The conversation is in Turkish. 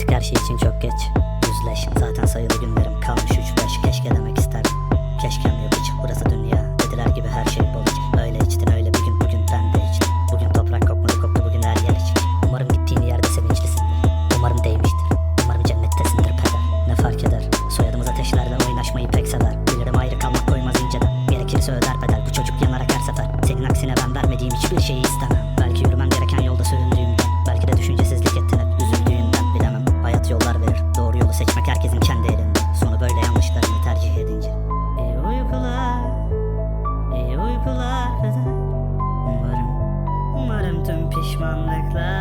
Artık her şey için çok geç. Yüzleş zaten sayılı günlerim kalmış. 3-5 Keşke demek isterdim. Keşkem yok hiç burası dünya. Dediler gibi her şey bol Öyle içtin öyle bir gün. Bugün ben de içtim Bugün toprak kokmadı koptu bugün her yer içik Umarım gittiğin yerde sevinçlisindir. Umarım değmiştir. Umarım cennettesindir peder. Ne fark eder? Soyadımız ateşlerle oynaşmayı pek sever. Bilirim ayrı kalmak koymaz inceden. Gerekirse öder bedel bu çocuk yanarak her sefer. Senin aksine ben vermediğim hiçbir şeyi istemem. Belki yürüme on the cloud.